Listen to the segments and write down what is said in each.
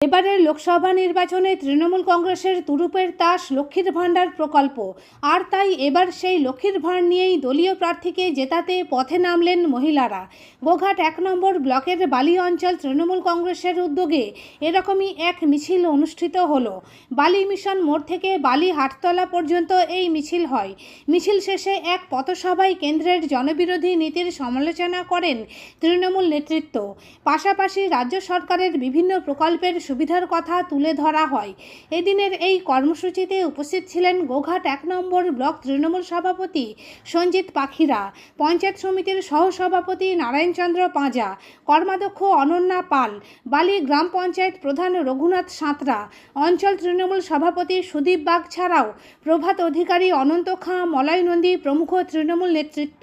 এবারের লোকসভা নির্বাচনে তৃণমূল কংগ্রেসের তুরুপের তাস লক্ষ্মীর ভাণ্ডার প্রকল্প। আর তাই এবার সেই লক্ষ্মীর ভাঁড় নিয়েই দলীয় প্রার্থীকে জেতাতে পথে নামলেন মহিলারা। গোঘাট এক নম্বর ব্লকের বালি অঞ্চল তৃণমূল কংগ্রেসের উদ্যোগে এরকমই এক মিছিল অনুষ্ঠিত হলো। বালি মিশন মোড় থেকে বালি হাটতলা পর্যন্ত এই মিছিল হয়। মিছিল শেষে এক পথসভায় কেন্দ্রের জনবিরোধী নীতির সমালোচনা করেন তৃণমূল নেতৃত্ব। পাশাপাশি রাজ্য সরকারের বিভিন্ন প্রকল্পের সুবিধার কথা তুলে ধরা হয়। এদিনের এই কর্মসূচিতে উপস্থিত ছিলেন গোঘাট এক নম্বর ব্লক তৃণমূল সভাপতি সঞ্জিত পাখিরা, পঞ্চায়েত সমিতির সহসভাপতি নারায়ণচন্দ্র পাঁজা, কর্মাধ্যক্ষ অনন্যা পাল, বালি গ্রাম পঞ্চায়েত প্রধান রঘুনাথ সাঁতরা, অঞ্চল তৃণমূল সভাপতি সুদীপ বাগ ছাড়াও প্রভাত অধিকারী অনন্ত খাঁ, মলয় নন্দী প্রমুখ তৃণমূল নেতৃত্ব।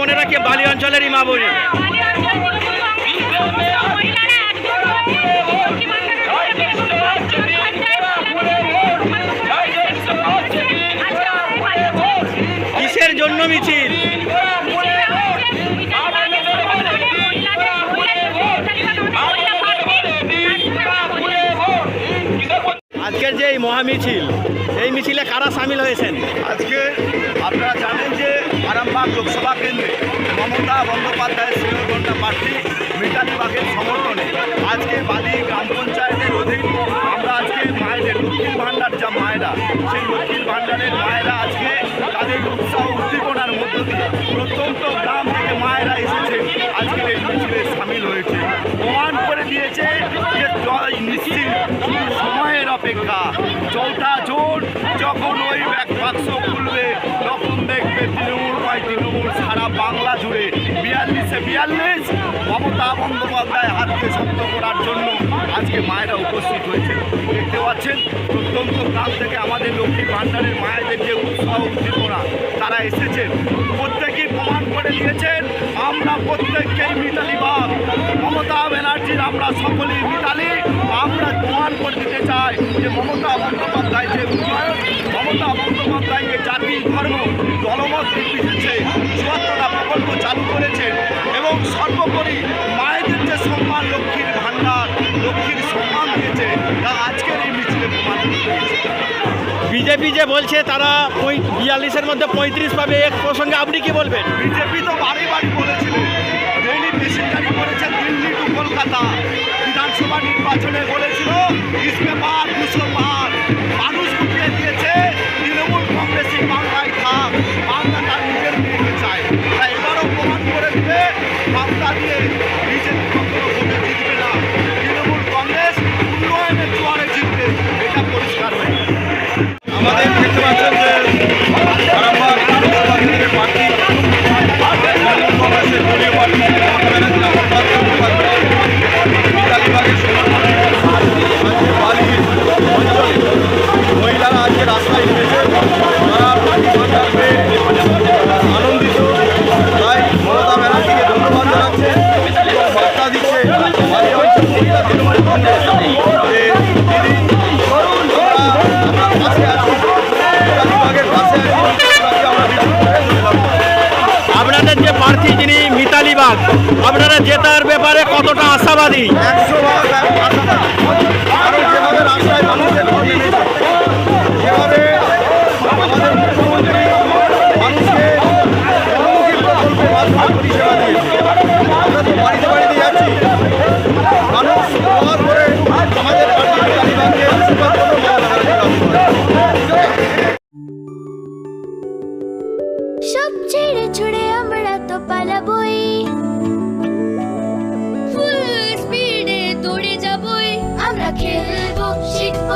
বোনেরা কি বালি অঞ্চলেরই মা বোনের কিসের জন্য মিছিল? আজকের যে এই মহামিছিল, এই মিছিলে কারা সামিল হয়েছেন? আজকে আপনারা লোকসভা কেন্দ্রে মমতা বন্দ্যোপাধ্যায়ের শ্রীনগরটা প্রার্থী মিতালি বাঘের সমর্থনে আজকে বালি গ্রাম পঞ্চায়েতের অধীন আমরা আজকে মায়েদের লক্ষ্মীর ভাণ্ডার যা মায়েরা, সেই জুড়ে বিয়াল্লিশে, বিয়াল্লিশ। মমতা বন্দ্যোপাধ্যায় হাতকে শক্ত করার জন্য আজকে মায়েরা উপস্থিত হয়েছে দেখতে পাচ্ছেন, প্রত্যন্ত গ্রাম থেকে আমাদের লক্ষ্মী ভাণ্ডারের মায়েদের যে উৎসাহ, উদ্দীপনা, তারা এসেছেন। প্রত্যেকেই প্রমাণ করে দিয়েছেন, আমরা প্রত্যেককেই মিতালি বাপ মমতা ব্যানার্জির আমরা সকলেই মিতালি। আমরা প্রমাণ করে দিতে চাই যে মমতা বন্দ্যোপাধ্যায় যে উন্নয়ন মমতা বন্দ্যোপাধ্যায় যে জাতি ধর্ম দলমত সর্বোপরি মায়েদের যে সম্মান লক্ষ্মীর ভাণ্ডার লক্ষ্মীর সম্মান দিয়েছে তা আজকের এই মিছিলে করে বিজেপি যে বলছে তারা বিয়াল্লিশের মধ্যে পঁয়ত্রিশ পাবে এক প্রসঙ্গে আপনি কি বলবেন? বিজেপি তো বাড়ি বাড়ি বলেছিলেন ডেইলি প্যাসেঞ্জারি করেছে দিল্লি টু কলকাতা। বিধানসভা নির্বাচনে বলেছিল ইসমে পার দুশো পার। মানুষ উঠিয়ে দিয়েছে তৃণমূল কংগ্রেসই বাংলায় আপনাদের যে প্রার্থী যিনি মিতালি বাগ আপনারা জেতার ব্যাপারে কতটা আশাবাদী? একশো